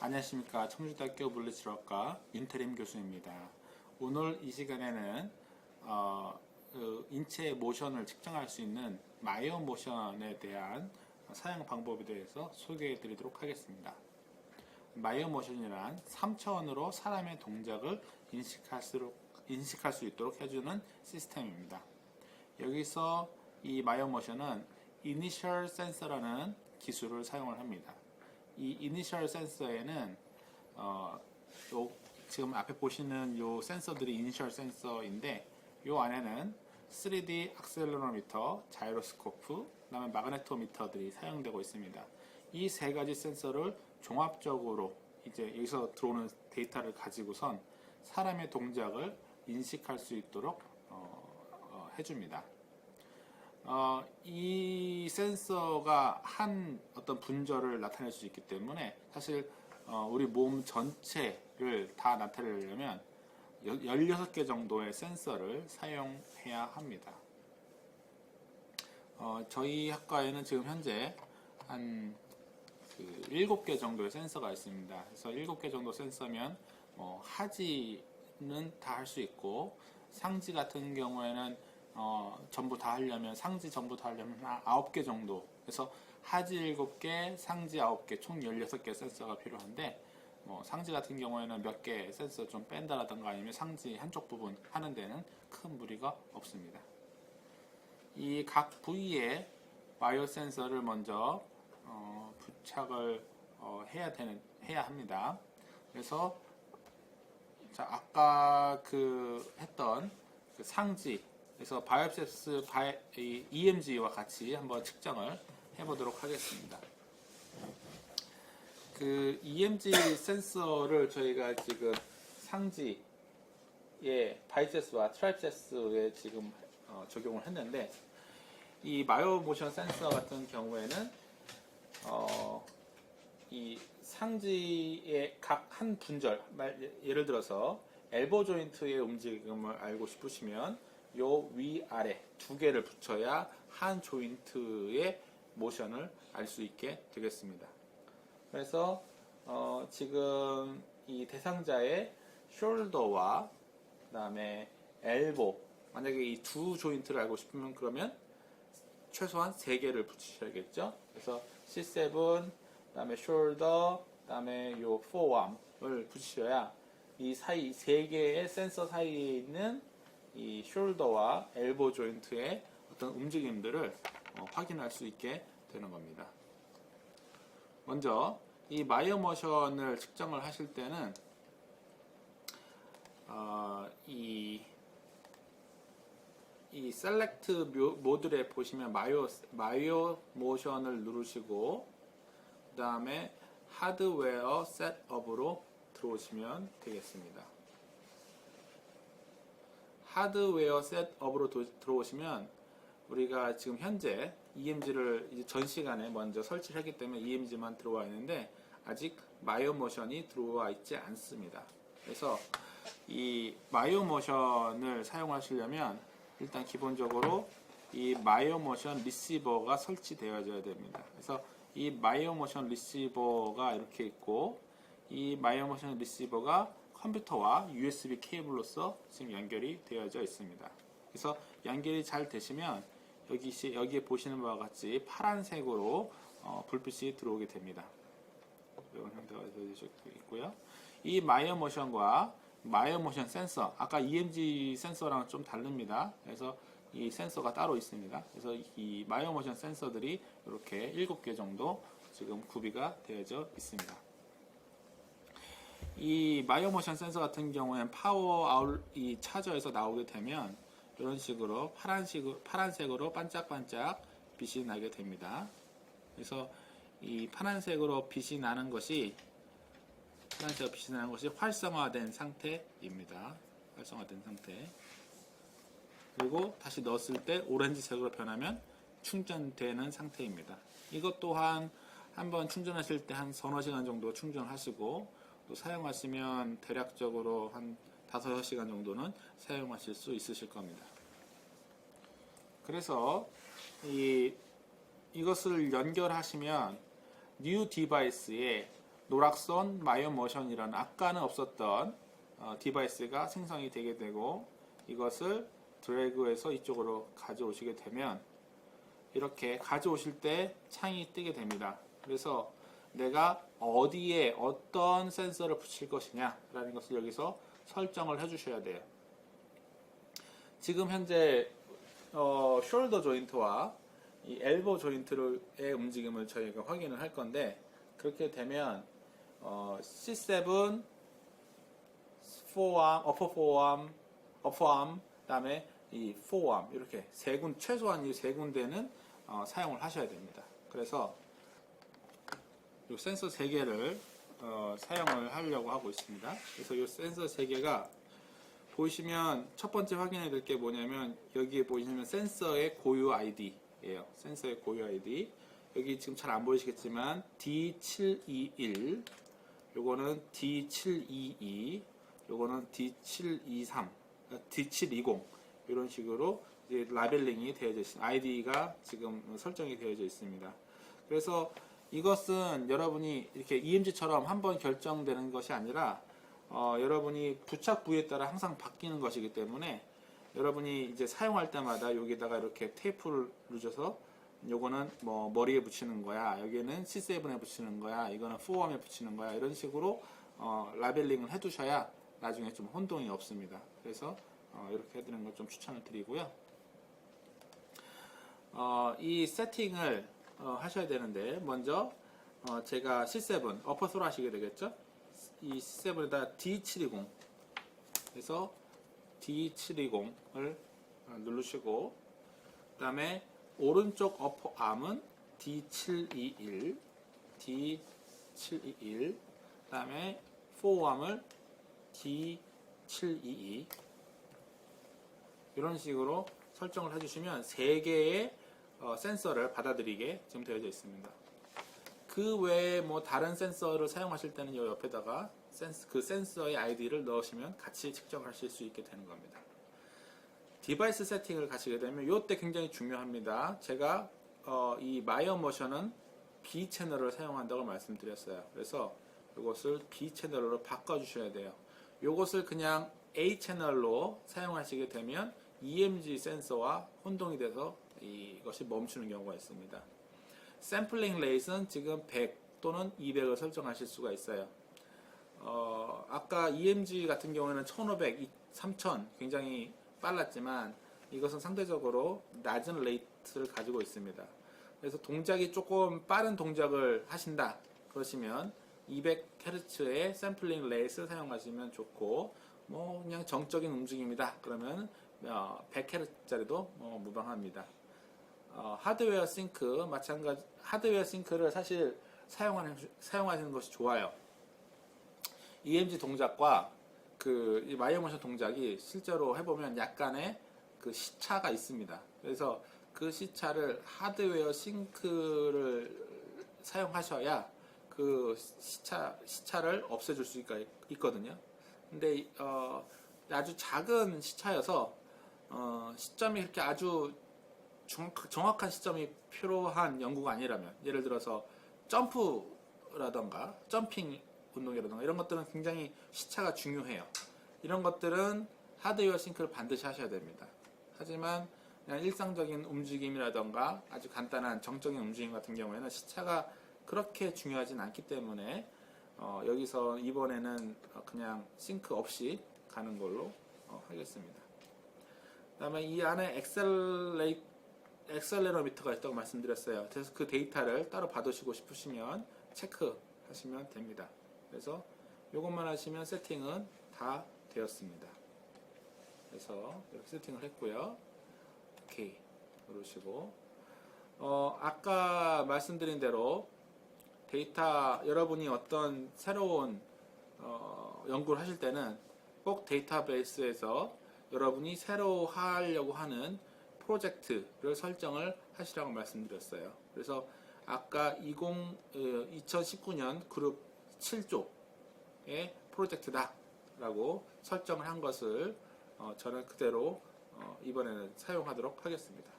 안녕하십니까 청주대학교 물리치료학과 윤태림 교수입니다. 오늘 이 시간에는 어, 그 인체 모션을 측정할 수 있는 마이어 모션에 대한 사용 방법에 대해서 소개해 드리도록 하겠습니다. 마이어 모션이란 3차원으로 사람의 동작을 인식할 수, 인식할 수 있도록 해주는 시스템입니다. 여기서 이 마이어 모션은 이니셜 센서라는 기술을 사용을 합니다. 이 이니셜 센서에는 어, 요 지금 앞에 보시는 요 센서들이 이니셜 센서인데 요 안에는 3D 악셀러로미터, 자이로스코프, 그다음에 마그네토미터들이 사용되고 있습니다. 이 세 가지 센서를 종합적으로 이제 여기서 들어오는 데이터를 가지고선 사람의 동작을 인식할 수 있도록 어, 어, 해줍니다. 어, 이 센서가 한 어떤 분절을 나타낼 수 있기 때문에 사실 어, 우리 몸 전체를 다 나타내려면 16개 정도의 센서를 사용해야 합니다. 어, 저희 학과에는 지금 현재 한 그 7개 정도의 센서가 있습니다. 그래서 7개 정도 센서면 뭐 하지는 다 할 수 있고 상지 같은 경우에는 어, 전부 다 하려면 상지 전부 다 하려면 한 9개 정도 그래서 하지 7개, 상지 9개, 총 16개 센서가 필요한데 뭐 상지 같은 경우에는 몇 개 센서 좀 뺀다라든가 아니면 상지 한쪽 부분 하는 데는 큰 무리가 없습니다. 이 각 부위에 바이오 센서를 먼저 어, 부착을 어, 해야 되는 해야 합니다. 그래서 자 아까 그 했던 그 상지 그래서 바이옵셉스 바이, 이 EMG와 같이 한번 측정을 해보도록 하겠습니다. 그 EMG 센서를 저희가 지금 상지에 바이셉스와 트라이셉스에 지금 어, 적용을 했는데 이 마이오 모션 센서 같은 경우에는 어, 이 상지의 각 한 분절 말- 예를 들어서 엘보 조인트의 움직임을 알고 싶으시면 요 위아래 두 개를 붙여야 한 조인트의 모션을 알 수 있게 되겠습니다. 그래서 어, 지금 이 대상자의 숄더와 그다음에 엘보 만약에 이 두 조인트를 알고 싶으면 그러면 최소한 세 개를 붙이셔야겠죠. 그래서 C7 그다음에 숄더 그다음에 요 포암을 붙이셔야 이 사이 세 개의 센서 사이에 있는 이 숄더와 엘보 조인트의 어떤 움직임들을 어, 확인할 수 있게 되는 겁니다. 먼저 이 마이어 모션을 측정을 하실 때는 어, 이, 이 셀렉트 묘- 모듈에 보시면 마이어, 마이어 모션을 누르시고 그 다음에 하드웨어 셋업으로 들어오시면 되겠습니다. 하드웨어 셋업으로 도- 들어오시면 우리가 지금 현재 EMG를 이제 전 시간에 먼저 설치를 했기 때문에 EMG만 들어와 있는데 아직 마이어 모션이 들어와 있지 않습니다. 그래서 이 마이어 모션을 사용하시려면 일단 기본적으로 이 마이어 모션 리시버가 설치되어져야 됩니다. 그래서 이 마이어 모션 리시버가 이렇게 있고 이 마이어 모션 리시버가 컴퓨터와 USB 케이블로서 지금 연결이 되어져 있습니다. 그래서 연결이 잘 되시면 여기 시- 여기에 보시는 바와 같이 파란색으로 어, 불빛이 들어오게 됩니다. 이런 형태가 되어져 있고요. 이 마이어 모션과 마이어 모션 센서, 아까 EMG 센서랑 좀 다릅니다. 그래서 이 센서가 따로 있습니다. 그래서 이 마이어 모션 센서들이 이렇게 7개 정도 지금 구비가 되어져 있습니다. 이 마이어 모션 센서 같은 경우에는 파워 아웃 이 차저에서 나오게 되면 이런 식으로 파란색으로, 파란색으로 반짝반짝 빛이 나게 됩니다. 그래서 이 파란색으로 빛이 나는 것이 파란색으로 빛이 나는 것이 활성화된 상태입니다. 활성화된 상태. 그리고 다시 넣었을 때 오렌지색으로 변하면 충전되는 상태입니다. 이것 또한 한번 충전하실 때 한 서너 시간 정도 충전하시고 또 사용하시면 대략적으로 한 5, 6시간 정도는 사용하실 수 있으실 겁니다. 그래서 이 이것을 연결하시면 뉴 디바이스에 노락선 마이어 모션이라는 아까는 없었던 어, 디바이스가 생성이 되게 되고 이것을 드래그해서 이쪽으로 가져오시게 되면 이렇게 가져오실 때 창이 뜨게 됩니다. 그래서 내가 어디에 어떤 센서를 붙일 것이냐라는 것을 여기서 설정을 해주셔야 돼요. 지금 현재 어, 숄더 조인트와 이 엘보 조인트의 움직임을 저희가 확인을 할 건데 그렇게 되면 어, C7, forearm, upper forearm, upper arm, 그다음에 이 forearm 이렇게 세 군 최소한 이 세 군데는 어, 사용을 하셔야 됩니다. 그래서 이 센서 세 개를 어, 사용을 하려고 하고 있습니다. 그래서 이 센서 세 개가 보시면 첫 번째 확인해야 될 게 뭐냐면 여기에 보시면 센서의 고유 아이디예요. 센서의 고유 아이디. 여기 지금 잘 안 보이시겠지만 D721 요거는 D722 요거는 D723 어, D720 이런 식으로 라벨링이 되어져 있습니다. 아이디가 지금 설정이 되어져 있습니다. 그래서 이것은 여러분이 이렇게 EMG처럼 한 번 결정되는 것이 아니라 어, 여러분이 부착 부위에 따라 항상 바뀌는 것이기 때문에 여러분이 이제 사용할 때마다 여기다가 이렇게 테이프를 누져서 요거는 뭐 머리에 붙이는 거야 여기는 C7에 붙이는 거야 이거는 4웜에 붙이는 거야 이런 식으로 어, 라벨링을 해 두셔야 나중에 좀 혼동이 없습니다. 그래서 어, 이렇게 해드리는 걸 좀 추천을 드리고요. 어, 이 세팅을 어, 하셔야 되는데 먼저 어, 제가 C7 어퍼스로 하시게 되겠죠? 이 C7에다 D720 그래서 D720을 누르시고 그 다음에 오른쪽 어퍼 암은 D721 D721 그 다음에 포암을 D722 이런 식으로 설정을 해주시면 세 개의 어, 센서를 받아들이게 지금 되어져 있습니다. 그 외에 뭐 다른 센서를 사용하실 때는 이 옆에다가 센스, 그 센서의 아이디를 넣으시면 같이 측정하실 수 있게 되는 겁니다. 디바이스 세팅을 가시게 되면 이때 굉장히 중요합니다. 제가 어, 이 마이어 모션은 B 채널을 사용한다고 말씀드렸어요. 그래서 이것을 B 채널로 바꿔주셔야 돼요. 이것을 그냥 A 채널로 사용하시게 되면 EMG 센서와 혼동이 돼서 이것이 멈추는 경우가 있습니다. 샘플링 레이트는 지금 100 또는 200을 설정하실 수가 있어요. 어, 아까 EMG 같은 경우에는 1500, 3000 굉장히 빨랐지만 이것은 상대적으로 낮은 레이트를 가지고 있습니다. 그래서 동작이 조금 빠른 동작을 하신다 그러시면 200Hz의 샘플링 레이트를 사용하시면 좋고 뭐 그냥 정적인 움직임이다 그러면 100Hz짜리도 뭐 무방합니다. 어, 하드웨어 싱크 마찬가지 하드웨어 싱크를 사실 사용하는 사용하시는 것이 좋아요. EMG 동작과 그 마이어 모션 동작이 실제로 해보면 약간의 그 시차가 있습니다. 그래서 그 시차를 하드웨어 싱크를 사용하셔야 그 시차 시차를 없애줄 수가 있거든요. 근데 어, 아주 작은 시차여서 어, 시점이 그렇게 아주 정확, 한 시점이 필요한 연구가 아니라면 예를 들어서 점프라던가 점핑 운동이라던가 이런 것들은 굉장히 시차가 중요해요. 이런 것들은 하드웨어 싱크를 반드시 하셔야 됩니다. 하지만 그냥 일상적인 움직임이라던가 아주 간단한 정적인 움직임 같은 경우에는 시차가 그렇게 중요하진 않기 때문에 어, 여기서 이번에는 그냥 싱크 없이 가는 걸로 어, 하겠습니다. 그 다음에 이 안에 엑셀레이, 엑셀레로미터가 있다고 말씀드렸어요. 그래서 그 데이터를 따로 받으시고 싶으시면 체크하시면 됩니다. 그래서 이것만 하시면 세팅은 다 되었습니다. 그래서 이렇게 세팅을 했고요. 오케이 누르시고 어, 아까 말씀드린 대로 데이터 여러분이 어떤 새로운 어, 연구를 하실 때는 꼭 데이터베이스에서 여러분이 새로 하려고 하는 프로젝트를 설정을 하시라고 말씀드렸어요. 그래서 아까 20, 2019년 그룹 7조의 프로젝트다 라고 설정을 한 것을 어, 저는 그대로 어, 이번에는 사용하도록 하겠습니다.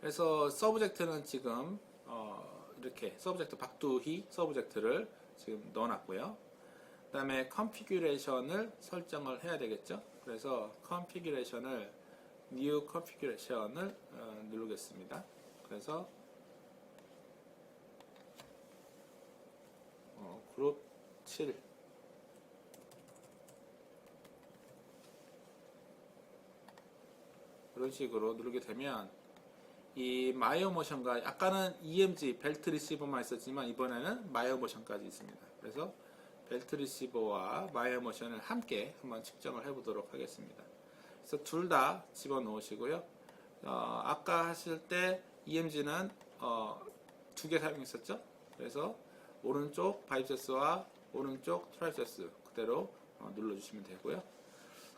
그래서 서브젝트는 지금 어, 이렇게 서브젝트 박두희 서브젝트를 지금 넣어놨고요. 그 다음에 컨피규레이션을 설정을 해야 되겠죠. 그래서 컨피규레이션을 new 컨피규레이션을 어, 누르겠습니다. 그래서 어, 그룹 7 이런 식으로 누르게 되면 이 마이어 모션과 아까는 EMG 벨트 리시버만 있었지만 이번에는 마이어 모션까지 있습니다. 그래서 벨트 리시버와 마이어 모션을 함께 한번 측정을 해보도록 하겠습니다. 그래서 둘 다 집어넣으시고요. 어, 아까 하실 때 EMG는 두개 사용했었죠. 그래서 오른쪽 바이셉스와 오른쪽 트라이셉스 그대로 어, 눌러주시면 되고요.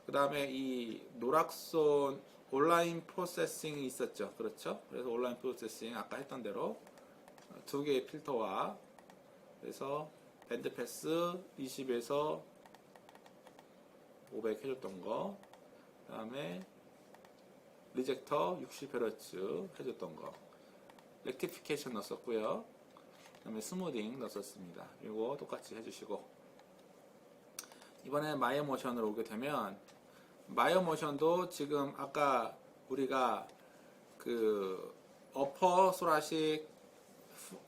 그 다음에 이 노락손 온라인 프로세싱이 있었죠. 그렇죠? 그래서 온라인 프로세싱 아까 했던 대로 두 개의 필터와 그래서 밴드 패스 20에서 500 해줬던 거, 그 다음에 리젝터 60Hz 해줬던 거, 렉티피케이션 넣었었고요. 그 다음에 스무딩 넣었습니다. 이거 똑같이 해주시고 이번에 마이어 모션으로 오게 되면 마이어 모션도 지금 아까 우리가 그 어퍼 소라식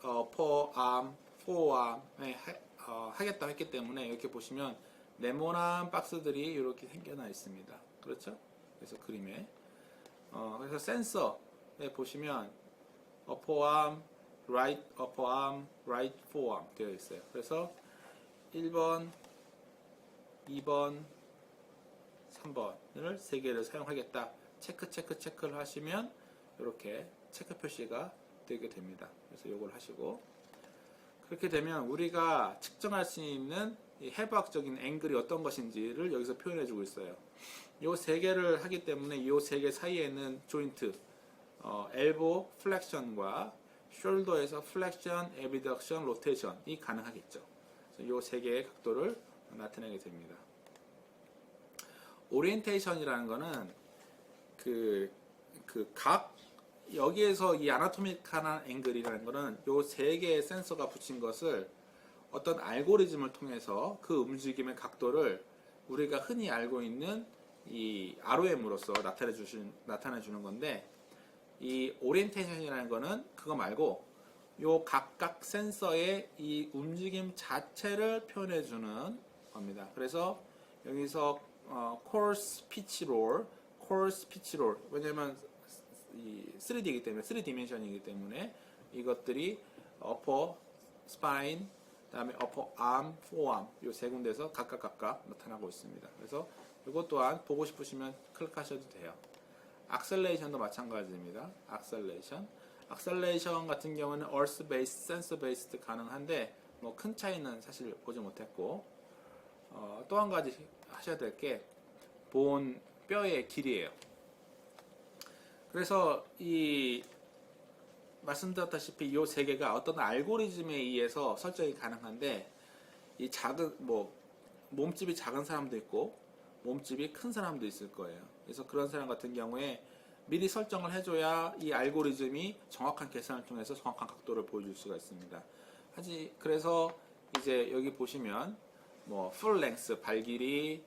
어퍼 암, 포암에 하, 어, 하겠다 했기 때문에 이렇게 보시면 네모난 박스들이 이렇게 생겨나 있습니다. 그렇죠? 그래서 그림에 어, 그래서 센서에 보시면 어퍼암, right 어퍼암, right forearm 되어 있어요. 그래서 1번, 2번, 3번을 세 개를 사용하겠다. 체크 체크 체크를 하시면 이렇게 체크 표시가 되게 됩니다. 그래서 이걸 하시고 그렇게 되면 우리가 측정할 수 있는 이 해부학적인 앵글이 어떤 것인지를 여기서 표현해 주고 있어요. 이 세 개를 하기 때문에 이 세 개 사이에 있는 조인트 어, 엘보 플렉션과 숄더에서 플렉션, 에비덕션, 로테이션이 가능하겠죠. 이 세 개의 각도를 나타내게 됩니다. 오리엔테이션이라는 거는 그, 그 각, 여기에서 이 아나토미컬한 앵글이라는 거는 요세 개의 센서가 붙인 것을 어떤 알고리즘을 통해서 그 움직임의 각도를 우리가 흔히 알고 있는 이 ROM으로서 나타내 주신, 나타내 주는 건데 이 오리엔테이션이라는 거는 그거 말고 요 각각 센서의 이 움직임 자체를 표현해 주는 겁니다. 그래서 여기서 어, course pitch. 왜냐면 이 3D이기 때문에 3디멘션이기 때문에 이것들이 spine, 그 다음에 upper arm, forearm 요세 군데서 각각 각각 나타나고 있습니다. 그래서 이것 또한 보고 싶으시면 클릭하셔도 돼요. 악셀레이션도 마찬가지입니다. 악셀레이션. 악셀레이션 같은 경우는 earth based, sensor based 가능한데 뭐 큰 차이는 사실 보지 못했고 어, 또 한 가지 하셔야 될 게 본 뼈의 길이에요. 그래서 이 말씀드렸다시피 이 세 개가 어떤 알고리즘에 의해서 설정이 가능한데 이 작은 뭐 몸집이 작은 사람도 있고 몸집이 큰 사람도 있을 거예요. 그래서 그런 사람 같은 경우에 미리 설정을 해줘야 이 알고리즘이 정확한 계산을 통해서 정확한 각도를 보여줄 수가 있습니다. 하지 그래서 이제 여기 보시면 뭐 풀 랭스 발 길이,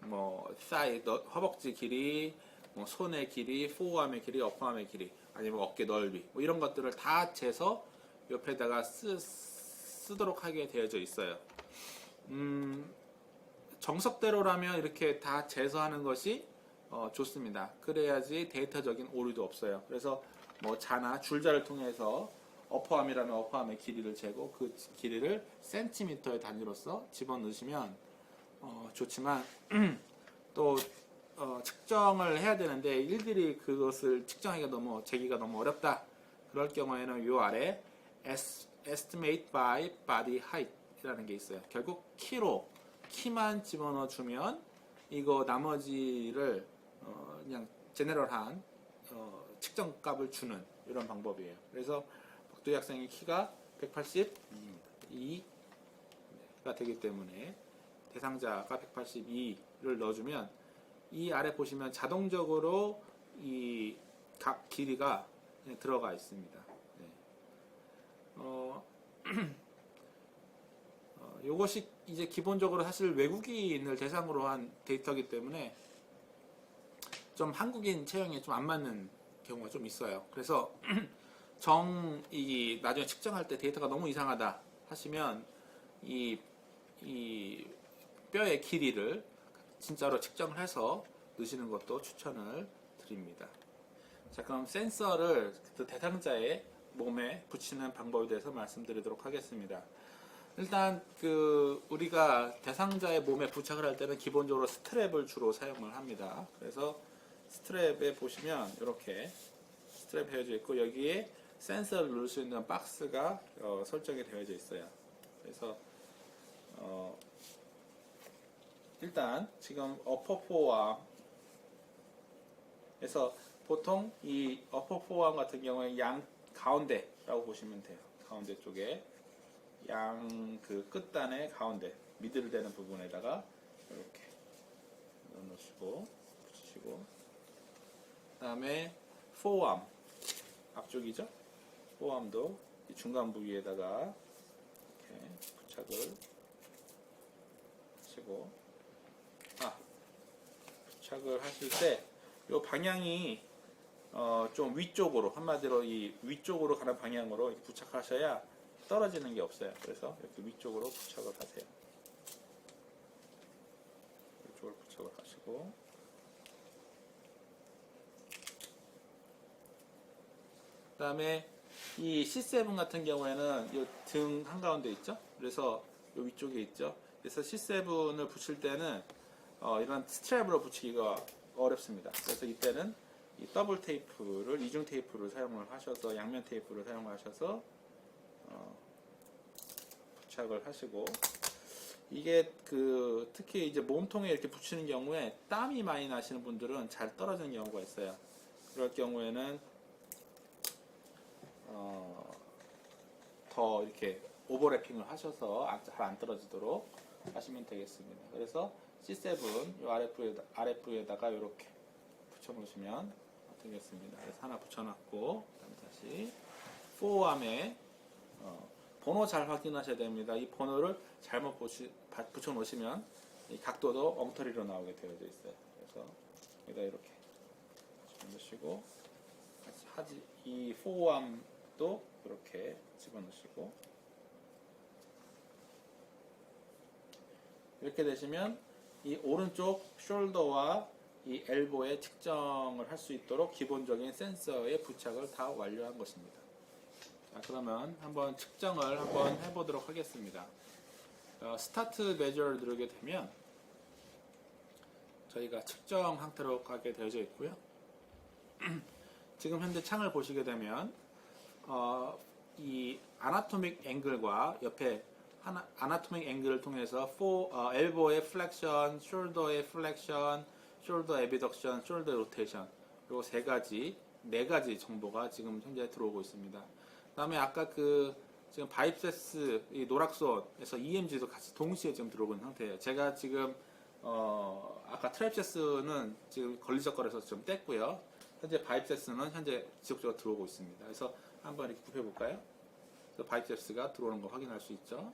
뭐 사이 허벅지 길이, 뭐 손의 길이, 포어암의 길이, 어퍼암의 길이, 아니면 어깨 넓이 뭐 이런 것들을 다 재서 옆에다가 쓰, 쓰도록 하게 되어져 있어요. 음, 정석대로라면 이렇게 다 재서 하는 것이 어, 좋습니다. 그래야지 데이터적인 오류도 없어요. 그래서 뭐 자나 줄자를 통해서 어퍼암이라면 어퍼암의 길이를 재고 그 길이를 센티미터의 단위로서 집어넣으시면 어, 좋지만 또 어, 측정을 해야 되는데 일일이 그것을 측정하기가 너무 재기가 너무 어렵다. 그럴 경우에는 요 아래 es- estimate by body height이라는 게 있어요. 결국 키로 키만 집어넣어 주면 이거 나머지를 어, 그냥 제네럴한 어, 측정 값을 주는 이런 방법이에요. 그래서 박두희 학생의 키가 182가 되기 때문에 대상자가 182를 넣어주면 이 아래 보시면 자동적으로 이 각 길이가 들어가 있습니다. 네. 어, 이것이 이제 기본적으로 사실 외국인을 대상으로 한 데이터이기 때문에 좀 한국인 체형에 좀 안 맞는 경우가 좀 있어요. 그래서 정, 이, 나중에 측정할 때 데이터가 너무 이상하다 하시면 이, 이 뼈의 길이를 진짜로 측정을 해서 넣으시는 것도 추천을 드립니다. 자, 그럼 센서를 그 대상자의 몸에 붙이는 방법에 대해서 말씀드리도록 하겠습니다. 일단 그 우리가 대상자의 몸에 부착을 할 때는 기본적으로 스트랩을 주로 사용을 합니다. 그래서 스트랩에 보시면 이렇게 스트랩 되어져 있고 여기에 센서를 넣을 수 있는 박스가 어, 설정이 되어져 있어요. 그래서 어, 일단 지금 어퍼 포암에서 보통 이 어퍼 포암 같은 경우에 양 가운데라고 보시면 돼요. 가운데 쪽에 양 그 끝단의 가운데 미들 되는 부분에다가 이렇게 넣어놓으시고 붙이시고 그다음에 포암 앞쪽이죠. 포암도 이 중간 부위에다가 이렇게 부착을 하시고 아 부착을 하실 때 이 방향이 어, 좀 위쪽으로 한마디로 이 위쪽으로 가는 방향으로 부착하셔야 떨어지는 게 없어요. 그래서 이렇게 위쪽으로 부착을 하세요. 위쪽으로 부착을 하시고 그 다음에 이 C7 같은 경우에는 이 등 한가운데 있죠. 그래서 이 위쪽에 있죠. 그래서 C7을 붙일 때는 어, 이런 스트랩으로 붙이기가 어렵습니다. 그래서 이때는 이 더블 테이프를 이중 테이프를 사용을 하셔서 양면 테이프를 사용하셔서 어, 부착을 하시고 이게 그 특히 이제 몸통에 이렇게 붙이는 경우에 땀이 많이 나시는 분들은 잘 떨어지는 경우가 있어요. 그럴 경우에는 어, 더 이렇게 오버래핑을 하셔서 잘 안 떨어지도록 하시면 되겠습니다. 그래서 C7 이 아랫부에, 아랫부에다가 이렇게 붙여놓으시면 되겠습니다. 그래서 하나 붙여놨고 그다음에 다시 포암에 어, 번호 잘 확인하셔야 됩니다. 이 번호를 잘못 보시, 바- 붙여놓으시면 이 각도도 엉터리로 나오게 되어져 있어요. 그래서 여기다 이렇게 집어넣으시고 하지 이 포암도 이렇게 집어넣으시고 이렇게 되시면 이 오른쪽 숄더와 이 엘보의 측정을 할 수 있도록 기본적인 센서의 부착을 다 완료한 것입니다. 자, 그러면 한번 측정을 한번 해보도록 하겠습니다. 어, 스타트 메저를 누르게 되면 저희가 측정 상태로 가게 되어져 있고요. 지금 현재 창을 보시게 되면 어, 이 아나토믹 앵글과 옆에 하나, 아나토믹 앵글을 통해서 포, 어, 엘보의 플렉션, 숄더의 플렉션, 숄더 에비덕션, 숄더 로테이션 그리고 세 가지, 네 가지 정보가 지금 현재 들어오고 있습니다. 그다음에 아까 그 지금 바이프세스 이 노락손에서 EMG도 같이 동시에 지금 들어오고 있는 상태예요. 제가 지금 어, 아까 트랩체스는 지금 걸리적거려서 좀 뗐고요. 현재 바이프세스는 현재 지속적으로 들어오고 있습니다. 그래서 한번 이렇게 굽혀 볼까요? 그래서 바이프세스가 들어오는 거 확인할 수 있죠.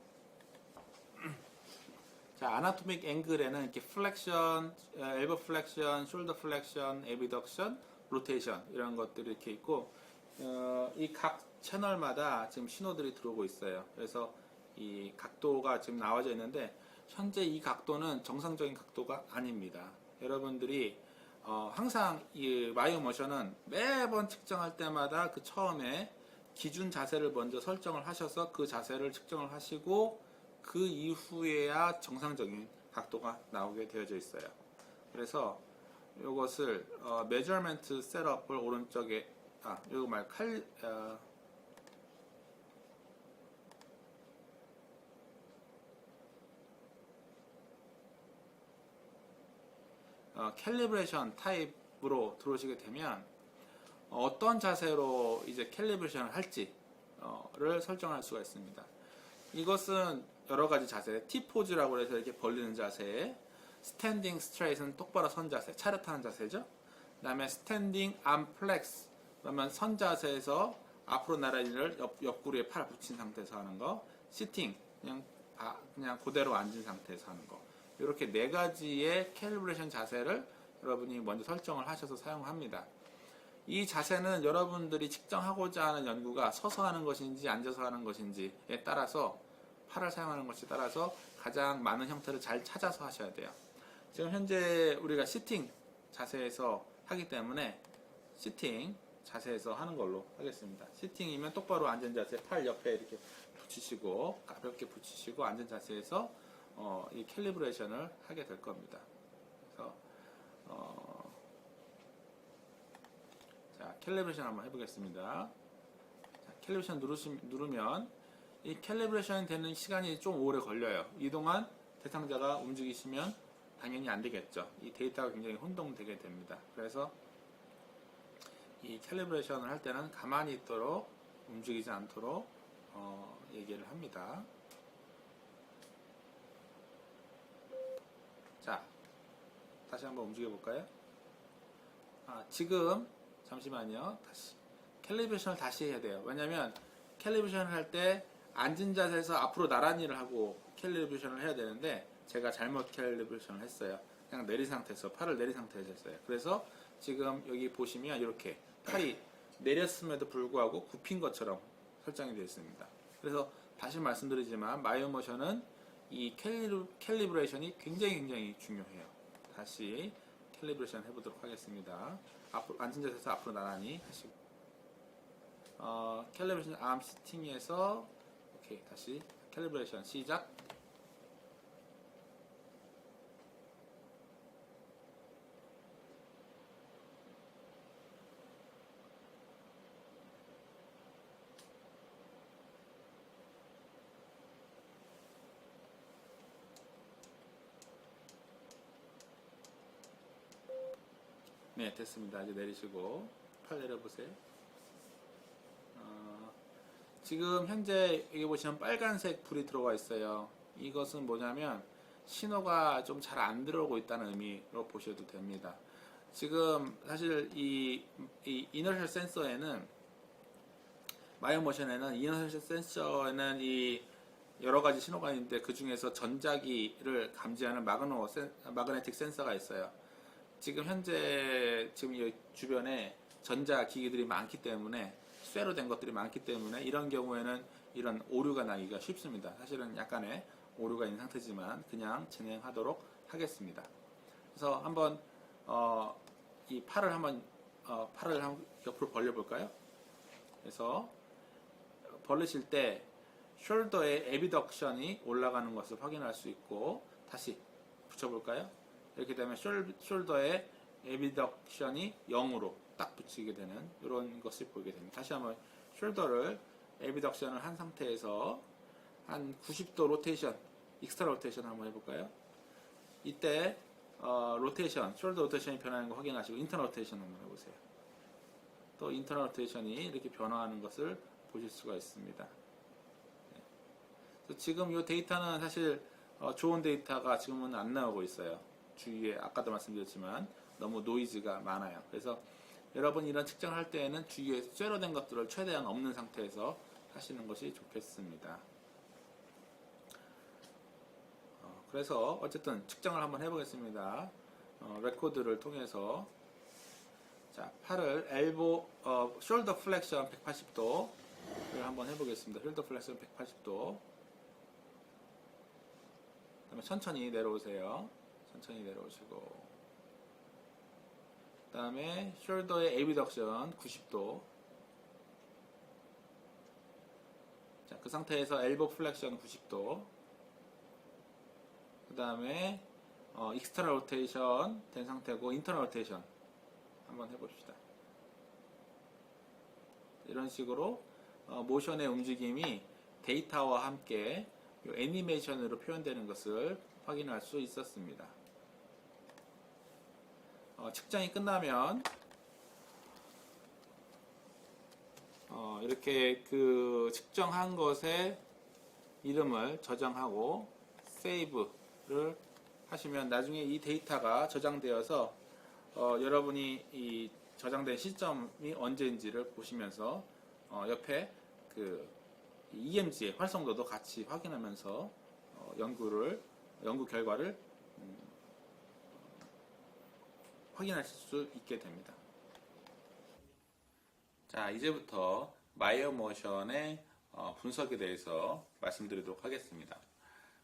자, 아나토믹 앵글에는 이렇게 플렉션, 엘보 플렉션, 숄더 플렉션, 에비덕션, 로테이션 이런 것들이 이렇게 있고 어, 이 각 채널마다 지금 신호들이 들어오고 있어요. 그래서 이 각도가 지금 나와져 있는데 현재 이 각도는 정상적인 각도가 아닙니다. 여러분들이 어, 항상 이 마이오 모션은 매번 측정할 때마다 그 처음에 기준 자세를 먼저 설정을 하셔서 그 자세를 측정을 하시고 그 이후에야 정상적인 각도가 나오게 되어져 있어요. 그래서 이것을 어, 메저먼트 셋업을 오른쪽에 아 이거 말 칼 어, 어, 캘리브레이션 타입으로 들어오시게 되면 어떤 자세로 이제 캘리브레이션을 할지를 설정할 수가 있습니다. 이것은 여러 가지 자세, T 포즈라고 해서 이렇게 벌리는 자세, 스탠딩 스트레이트는 똑바로 선 자세, 차렷하는 자세죠. 그 다음에 스탠딩 암 플렉스, 그러면 선 자세에서 앞으로 나란히를 옆, 옆구리에 팔 붙인 상태에서 하는 거, 시팅, 그냥 아, 그냥 그대로 앉은 상태에서 하는 거. 이렇게 네 가지의 캘리브레이션 자세를 여러분이 먼저 설정을 하셔서 사용합니다. 이 자세는 여러분들이 측정하고자 하는 연구가 서서 하는 것인지 앉아서 하는 것인지에 따라서 팔을 사용하는 것에 따라서 가장 많은 형태를 잘 찾아서 하셔야 돼요. 지금 현재 우리가 시팅 자세에서 하기 때문에 시팅 자세에서 하는 걸로 하겠습니다. 시팅이면 똑바로 앉은 자세, 팔 옆에 이렇게 붙이시고 가볍게 붙이시고 앉은 자세에서 어, 이 캘리브레이션을 하게 될 겁니다. 그래서 어, 자 캘리브레이션 한번 해보겠습니다. 자, 캘리브레이션 누르시, 누르면 이 캘리브레이션이 되는 시간이 좀 오래 걸려요. 이동안 대상자가 움직이시면 당연히 안 되겠죠. 이 데이터가 굉장히 혼동되게 됩니다. 그래서 이 캘리브레이션을 할 때는 가만히 있도록 움직이지 않도록 어, 얘기를 합니다. 자, 다시 한번 움직여 볼까요? 아, 지금 잠시만요. 다시 캘리브레이션을 다시 해야 돼요. 왜냐면 캘리브레이션을 할 때 앉은 자세에서 앞으로 나란히를 하고 캘리브레이션을 해야 되는데 제가 잘못 캘리브레이션을 했어요. 그냥 내린 상태에서 팔을 내린 상태에서 했어요. 그래서 지금 여기 보시면 이렇게 팔이 내렸음에도 불구하고 굽힌 것처럼 설정이 되어 있습니다. 그래서 다시 말씀드리지만 마이오모션은 이 캘리, 캘리브레이션이 굉장히 굉장히 중요해요. 다시 캘리브레이션 해보도록 하겠습니다. 앞으로 앉은 자세에서 앞으로 나란히 하시고 어, 캘리브레이션 암 시팅에서 오케이 다시 캘리브레이션 시작. 네, 됐습니다. 이제 내리시고 팔 내려보세요. 어, 지금 현재 여기 보시면 빨간색 불이 들어와 있어요. 이것은 뭐냐면 신호가 좀 잘 안 들어오고 있다는 의미로 보셔도 됩니다. 지금 사실 이, 이 이너셜 센서에는 마이오모션에는 이너셜 센서에는 이 여러 가지 신호가 있는데 그 중에서 전자기를 감지하는 마그노 센, 마그네틱 센서가 있어요. 지금 현재 지금 이 주변에 전자 기기들이 많기 때문에 쇠로 된 것들이 많기 때문에 이런 경우에는 이런 오류가 나기가 쉽습니다. 사실은 약간의 오류가 있는 상태지만 그냥 진행하도록 하겠습니다. 그래서 한번 어, 이 팔을 한번 어, 팔을 한 옆으로 벌려 볼까요? 그래서 벌리실 때 숄더의 에비덕션이 올라가는 것을 확인할 수 있고 다시 붙여볼까요? 이렇게 되면 숄, 숄더의 에비덕션이 0으로 딱 붙이게 되는 이런 것을 보게 됩니다. 다시 한번 숄더를 에비덕션을 한 상태에서 한 90도 로테이션, 익스트라 로테이션 한번 해볼까요? 이때 어, 로테이션, 숄더 로테이션이 변하는 거 확인하시고 인터널 로테이션 한번 해보세요. 또 인터널 로테이션이 이렇게 변화하는 것을 보실 수가 있습니다. 네. 지금 이 데이터는 사실 어, 좋은 데이터가 지금은 안 나오고 있어요. 주위에 아까도 말씀드렸지만 너무 노이즈가 많아요. 그래서 여러분 이런 측정할 때에는 주위에 쇠로 된 것들을 최대한 없는 상태에서 하시는 것이 좋겠습니다. 어, 그래서 어쨌든 측정을 한번 해보겠습니다. 어, 레코드를 통해서 자 팔을 엘보 어, 숄더 플렉션 180도를 한번 해보겠습니다. 숄더 플렉션 180도. 그다음에 천천히 내려오세요. 천천히 내려오시고 그 다음에 숄더의 에비덕션 90도. 자, 그 상태에서 엘보 플렉션 90도. 그 다음에 어, 익스트라 로테이션 된 상태고 인터널 로테이션 한번 해봅시다. 이런 식으로 어, 모션의 움직임이 데이터와 함께 이 애니메이션으로 표현되는 것을 확인할 수 있었습니다. 어, 측정이 끝나면 어, 이렇게 그 측정한 것의 이름을 저장하고 세이브를 하시면 나중에 이 데이터가 저장되어서 어, 여러분이 이 저장된 시점이 언제인지를 보시면서 어, 옆에 그 EMG의 활성도도 같이 확인하면서 연구를 연구 결과를 음, 확인하실 수 있게 됩니다. 자, 이제부터 마이어 모션의 어, 분석에 대해서 말씀드리도록 하겠습니다.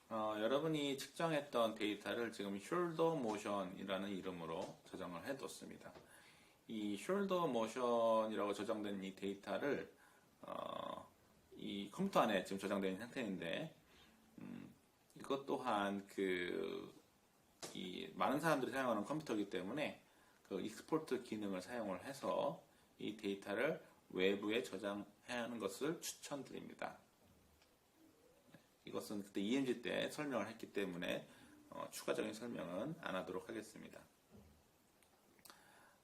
어, 여러분이 측정했던 데이터를 지금 숄더 모션이라는 이름으로 저장을 해뒀습니다. 이 숄더 모션이라고 저장된 이 데이터를 어, 이 컴퓨터 안에 지금 있는 상태인데 음, 이것 또한 그이 많은 사람들이 사용하는 컴퓨터이기 때문에 그 익스포트 기능을 사용을 해서 이 데이터를 외부에 저장해야 하는 것을 추천드립니다. 이것은 그때 EMG 때 설명을 했기 때문에 어, 추가적인 설명은 안 하도록 하겠습니다.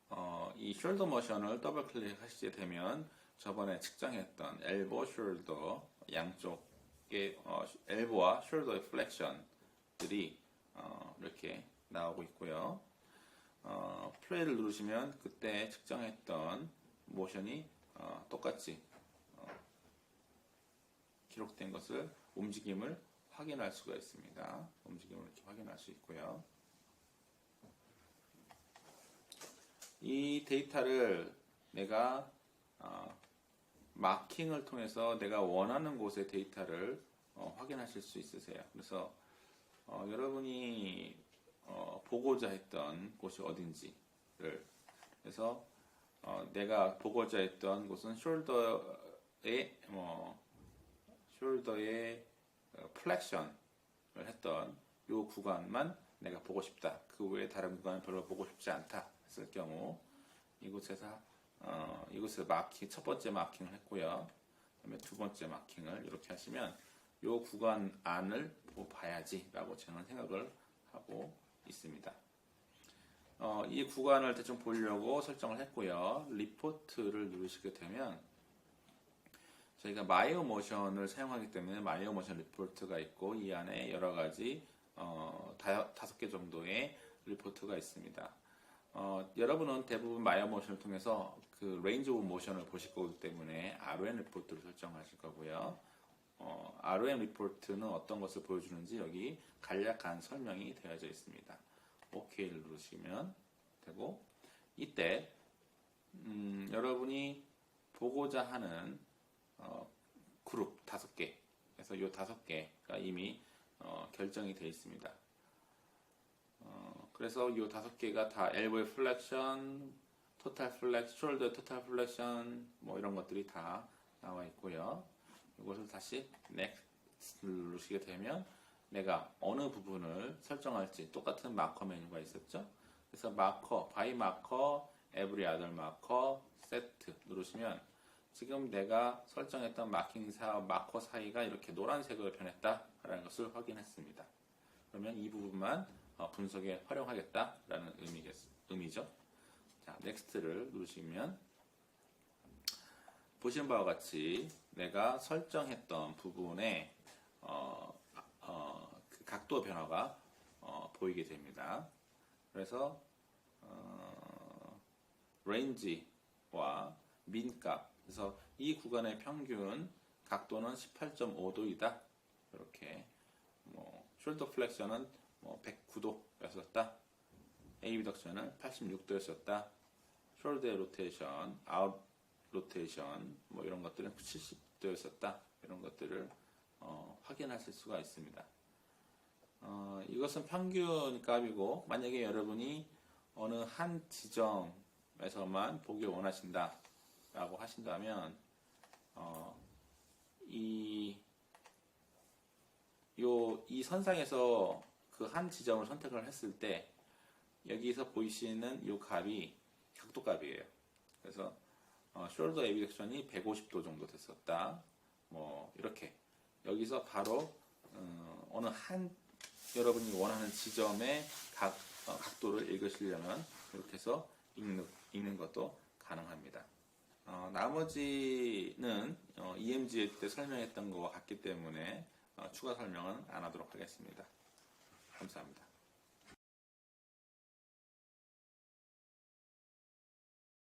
어, 이 숄더 모션을 더블 클릭하시게 되면 저번에 측정했던 엘보 숄더 양쪽의 어, 엘보와 숄더의 플렉션들이 어, 이렇게 나오고 있고요. 어, 플레이를 누르시면 그때 측정했던 모션이 어, 똑같이 어, 기록된 것을 움직임을 확인할 수가 있습니다. 움직임을 이렇게 확인할 수 있고요. 이 데이터를 내가 어, 마킹을 통해서 내가 원하는 곳의 데이터를 어, 확인하실 수 있으세요. 그래서 어, 여러분이 어, 보고자 했던 곳이 어딘지를 그래서 어, 내가 보고자 했던 곳은 숄더의 뭐 숄더의 어, 플렉션을 했던 이 구간만 내가 보고 싶다. 그 외에 다른 구간은 별로 보고 싶지 않다. 했을 경우 이곳에서 어, 이곳에 마킹 첫 번째 마킹을 했고요. 그다음에 두 번째 마킹을 이렇게 하시면 이 구간 안을 봐야지라고 저는 생각을 하고 있습니다. 어, 이 구간을 대충 보려고 설정을 했고요. 리포트를 누르시게 되면 저희가 마이어 모션을 사용하기 때문에 마이어 모션 리포트가 있고 이 안에 여러 가지 어, 다, 다섯 개 정도의 리포트가 있습니다. 어, 여러분은 대부분 마이어 모션을 통해서 그 레인지 오브 모션을 보실 거기 때문에 ROM 리포트를 설정하실 거고요. 어, ROM 리포트는 어떤 것을 보여주는지 여기 간략한 설명이 되어져 있습니다. OK를 누르시면 되고 이때 음, 여러분이 보고자 하는 어, 그룹 다섯 개 그래서 이 다섯 개가 이미 어, 결정이 되어 있습니다. 어, 그래서 이 다섯 개가 다 엘보의 플렉션, 토탈 플렉, 숄더 토탈 플렉션 뭐 이런 것들이 다 나와 있고요. 이것을 다시 next 누르시게 되면 내가 어느 부분을 설정할지 똑같은 마커 메뉴가 있었죠. 그래서 마커, 바이 마커, every other 마커, 세트 누르시면 지금 내가 설정했던 마킹 사 마커 사이가 이렇게 노란색으로 변했다라는 것을 확인했습니다. 그러면 이 부분만 어, 분석에 활용하겠다라는 의미겠, 의미죠. 자, 넥스트를 누르시면 보시는 바와 같이 내가 설정했던 부분에 어, 어, 그 각도 변화가 어, 보이게 됩니다. 그래서 어, 레인지와 민값 그래서 이 구간의 평균 각도는 18.5도이다. 이렇게 뭐 숄더 플렉션은 뭐 109도였었다. 에이비덕션은 86도였었다. 숄더의 로테이션, 아웃 로테이션 뭐 이런 것들은 70도였었다. 이런 것들을 어, 확인하실 수가 있습니다. 어, 이것은 평균 값이고 만약에 여러분이 어느 한 지점에서만 보기 원하신다 라고 하신다면 어, 이, 요, 이 선상에서 그 한 지점을 선택을 했을 때 여기서 보이시는 이 값이 각도 값이에요. 그래서 어, 숄더 에비렉션이 150도 정도 됐었다. 뭐 이렇게 여기서 바로 어, 어느 한 여러분이 원하는 지점의 각, 어, 각도를 읽으시려면 이렇게 해서 읽는, 읽는 것도 가능합니다. 어, 나머지는 어, EMG 때 설명했던 것과 같기 때문에 어, 추가 설명은 안 하도록 하겠습니다. 감사합니다.